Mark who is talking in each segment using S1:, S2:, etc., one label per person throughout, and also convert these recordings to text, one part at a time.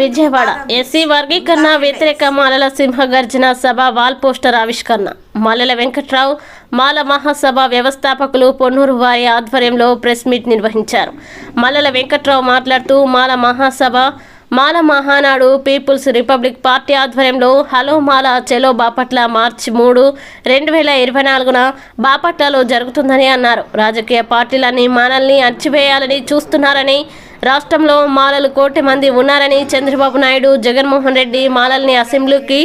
S1: Vijayawada SC వర్గీకరణ వ్యతిరేక మాలల సింహగర్జన సభ వాల్ పోస్టర్ ఆవిష్కరణ. మాలల వెంకట్రావు మాల మహాసభ వ్యవస్థాపకులు పొన్నూరు వారి ఆధ్వర్యంలో ప్రెస్ మీట్ నిర్వహించారు. మల్లెల వెంకట్రావు మాట్లాడుతూ Mala Mahasabha Mala Mahanadu people's republic party ఆధ్వర్యంలో హలో మాల చెలో బాపట్ల మార్చి మూడు రెండు వేల ఇరవై నాలుగున బాపట్లలో జరుగుతుందని అన్నారు. రాజకీయ పార్టీలన్నీ మాలల్ని అణచివేయాలని చూస్తున్నారని రాష్ట్రంలో మాలలు కోటి మంది ఉన్నారని చంద్రబాబు నాయుడు జగన్మోహన్ రెడ్డి మాలల్ని అసెంబ్లీకి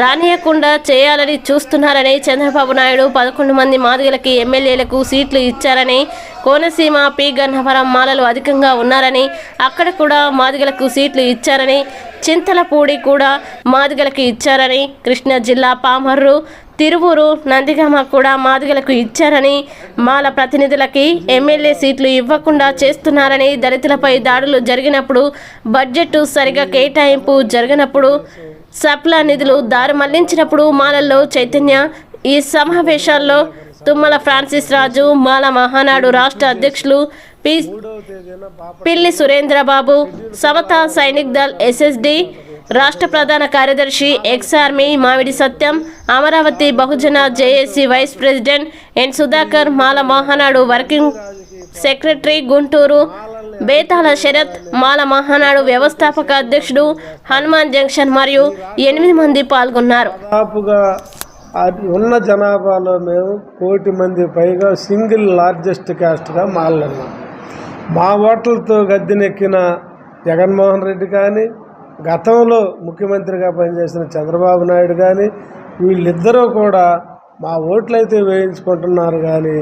S1: రానియకుండా చేయాలని చూస్తున్నారని చంద్రబాబు నాయుడు. పదకొండు మంది మాదిగలకి ఎమ్మెల్యేలకు సీట్లు ఇచ్చారని కోనసీమ పి. గన్నవరం మాలలు అధికంగా ఉన్నారని అక్కడ కూడా మాదిగలకు సీట్లు ఇచ్చారని చింతలపూడి కూడా మాదిగలకి ఇచ్చారని కృష్ణా జిల్లా పామర్రు తిరువూరు నందిగామ కూడా మాదిగలకు ఇచ్చారని మాల ప్రతినిధులకి ఎమ్మెల్యే సీట్లు ఇవ్వకుండా చేస్తున్నారని దళితులపై దాడులు జరిగినప్పుడు బడ్జెట్ సరిగా కేటాయింపు జరిగినప్పుడు సప్లా నిధులు దారి మళ్ళించినప్పుడు మాలల్లో చైతన్య ఈ సమావేశాల్లో తుమ్మల ఫ్రాన్సిస్ రాజు మాల మహానాడు రాష్ట్ర అధ్యక్షులు పి పిల్లి సురేంద్రబాబు సమతా సైనిక్ దళ్ ఎస్ఎస్డి రాష్ట్ర ప్రధాన కార్యదర్శి ex army Mamidi Satyam Amaravati Bahujana JAC vice president N Sudhakar Mala Mahanadu working secretary Guntur Betala Sarath Mala Mahanadu వ్యవస్థాపక అధ్యక్షుడు హనుమాన్ జంక్షన్ మరియు ఎనిమిది మంది పాల్గొన్నారు.
S2: దాదాపుగా అది ఉన్న జనాభాలో మేము కోటి మంది పైగా సింగిల్ లార్జెస్ట్ క్యాస్ట్గా మాలన్నాం మా ఓట్లతో గద్దెనెక్కిన జగన్మోహన్ రెడ్డి కానీ గతంలో ముఖ్యమంత్రిగా పనిచేసిన చంద్రబాబు నాయుడు కానీ వీళ్ళిద్దరూ కూడా మా ఓట్లయితే వేయించుకుంటున్నారు కానీ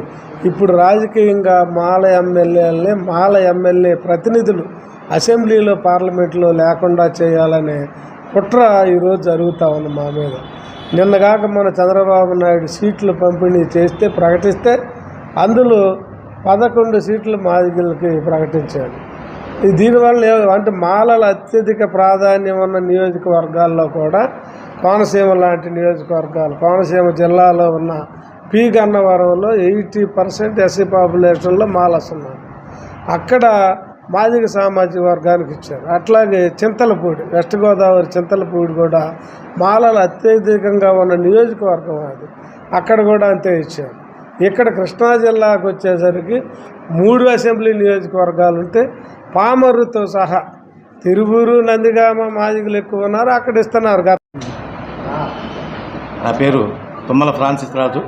S2: ఇప్పుడు రాజకీయంగా మాల ఎమ్మెల్యేలని మాల ఎమ్మెల్యే ప్రతినిధులు అసెంబ్లీలో పార్లమెంట్లో లేకుండా చేయాలనే కుట్ర ఈరోజు జరుగుతూ ఉంది మా మీద. నిన్నగాక మన చంద్రబాబు నాయుడు సీట్లు పంపిణీ చేస్తే ప్రకటిస్తే అందులో పదకొండు సీట్లు మాదిగలకి ప్రకటించాడు. దీనివల్ల అంటే మాలల అత్యధిక ప్రాధాన్యం ఉన్న నియోజకవర్గాల్లో కూడా కోనసీమ లాంటి నియోజకవర్గాలు కోనసీమ జిల్లాలో ఉన్న పి గన్నవరంలో ఎయిటీ పర్సెంట్ ఎస్సీ పాపులేషన్లో మాలస్ ఉన్నారు అక్కడ మాదిక సామాజిక వర్గానికి ఇచ్చారు. అట్లాగే చింతలపూడి వెస్ట్ గోదావరి చింతలపూడి కూడా మాలలు అత్యధికంగా ఉన్న నియోజకవర్గం అది. అక్కడ కూడా అంతే ఇచ్చారు. ఇక్కడ కృష్ణా జిల్లాకు వచ్చేసరికి మూడు అసెంబ్లీ నియోజకవర్గాలు ఉంటే పామరుతో సహా తిరువూరు నందిగామ మాదిగలు ఎక్కువ ఉన్నారు అక్కడ ఇస్తున్నారు
S3: నా పేరు తుమ్మల ఫ్రాన్సిస్ రాజు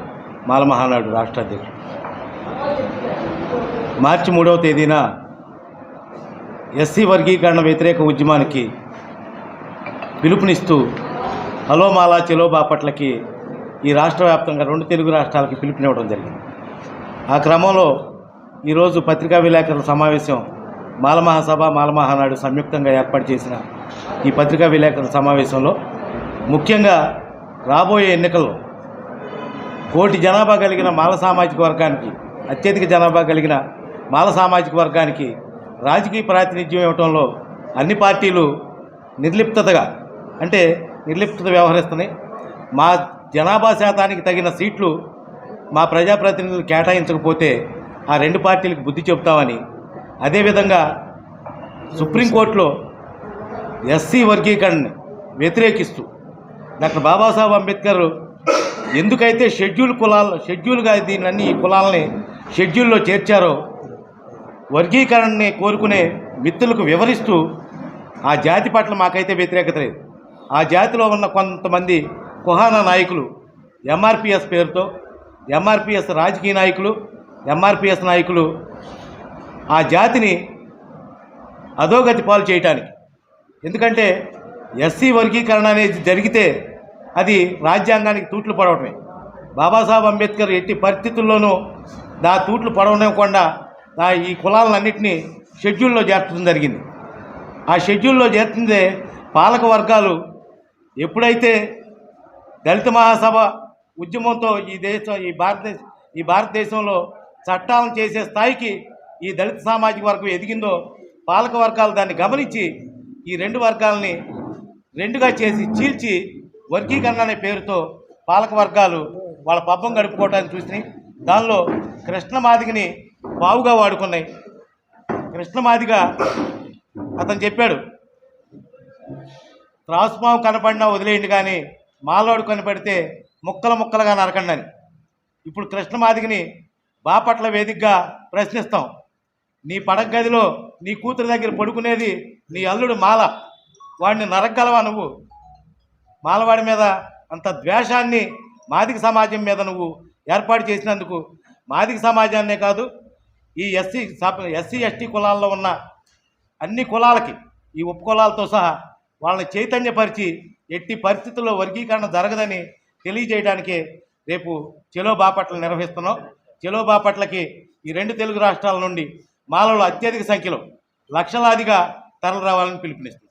S3: మాలమహానాడు రాష్ట్ర అధ్యక్షుడు. మార్చి మూడవ తేదీన ఎస్సీ వర్గీకరణ వ్యతిరేక ఉద్యమానికి పిలుపునిస్తూ హలో మాలా చెలో బాపట్లకి ఈ రాష్ట్ర వ్యాప్తంగా రెండు తెలుగు రాష్ట్రాలకి పిలుపునివ్వడం జరిగింది. ఆ క్రమంలో ఈరోజు పత్రికా విలేకరుల సమావేశం మాలమహాసభ మాలమహానాడు సంయుక్తంగా ఏర్పాటు చేసిన ఈ పత్రికా విలేకరుల సమావేశంలో ముఖ్యంగా రాబోయే ఎన్నికల్లో కోటి జనాభా కలిగిన మాల సామాజిక వర్గానికి అత్యధిక జనాభా కలిగిన మాల సామాజిక వర్గానికి రాజకీయ ప్రాతినిధ్యం ఇవ్వటంలో అన్ని పార్టీలు నిర్లిప్తతగా అంటే నిర్లిప్త వ్యవహరిస్తున్నాయి. మా జనాభా శాతానికి తగిన సీట్లు మా ప్రజాప్రతినిధులు కేటాయించకపోతే ఆ రెండు పార్టీలకు బుద్ధి చెబుతామని. అదేవిధంగా సుప్రీంకోర్టులో ఎస్సీ వర్గీకరణని వ్యతిరేకిస్తూ డాక్టర్ బాబాసాహెబ్ అంబేద్కర్ ఎందుకైతే షెడ్యూల్ కులాలు షెడ్యూల్గా దీన్ని ఈ కులాలని షెడ్యూల్లో చేర్చారో వర్గీకరణని కోరుకునే మిత్రులకు వివరిస్తూ ఆ జాతి పట్ల మాకైతే వ్యతిరేకత లేదు. ఆ జాతిలో ఉన్న కొంతమంది కుహానా నాయకులు ఎంఆర్పిఎస్ పేరుతో ఎంఆర్పిఎస్ రాజకీయ నాయకులు ఎంఆర్పిఎస్ నాయకులు ఆ జాతిని అధోగతి పాలు చేయటానికి. ఎందుకంటే ఎస్సీ వర్గీకరణ అనేది జరిగితే అది రాజ్యాంగానికి తూట్లు పడవటమే. బాబాసాహెబ్ అంబేద్కర్ ఎట్టి పరిస్థితుల్లోనూ నా తూట్లు పడవనివ్వకుండా నా ఈ కులాలన్నింటినీ షెడ్యూల్లో చేర్చడం జరిగింది. ఆ షెడ్యూల్లో చేర్చిందే పాలక వర్గాలు ఎప్పుడైతే దళిత మహాసభ ఉద్యమంతో ఈ దేశం ఈ భారతదేశ ఈ భారతదేశంలో చట్టాలను చేసే స్థాయికి ఈ దళిత సామాజిక వర్గం ఎదిగిందో పాలక వర్గాలు దాన్ని గమనించి ఈ రెండు వర్గాలని రెండుగా చేసి చీల్చి వర్గీకరణ అనే పేరుతో పాలక వర్గాలు వాళ్ళ పబ్బం గడుపుకోవడానికి చూసినాయి. దానిలో కృష్ణమాదిగని బావుగా వాడుకున్నాయి. కృష్ణమాదిగ అతను చెప్పాడు త్రాసుపాము కనపడినా వదిలేయండి కానీ మాలోడు కనిపెడితే ముక్కలు ముక్కలుగా నరకండి అని. ఇప్పుడు కృష్ణమాదిగిని బాపట్ల వేదికగా ప్రశ్నిస్తాం. నీ పడక గదిలో నీ కూతురు దగ్గర పడుకునేది నీ అల్లుడు మాల. వాడిని నరకగలవా నువ్వు? మాలవాడి మీద అంత ద్వేషాన్ని మాదిక సమాజం మీద నువ్వు ఏర్పాటు చేసినందుకు మాదిక సమాజాన్నే కాదు ఈ ఎస్సీ ఎస్సీ ఎస్టీ కులాల్లో ఉన్న అన్ని కులాలకి ఈ ఉప కులాలతో సహా వాళ్ళని చైతన్యపరిచి ఎట్టి పరిస్థితుల్లో వర్గీకరణ జరగదని తెలియజేయడానికే రేపు చెలో బాపట్ల నిర్వహిస్తున్నాం. చెలో బాపట్లకి ఈ రెండు తెలుగు రాష్ట్రాల నుండి మాలలో అత్యధిక సంఖ్యలో లక్షలాదిగా తరలి రావాలని పిలుపునిస్తున్నాం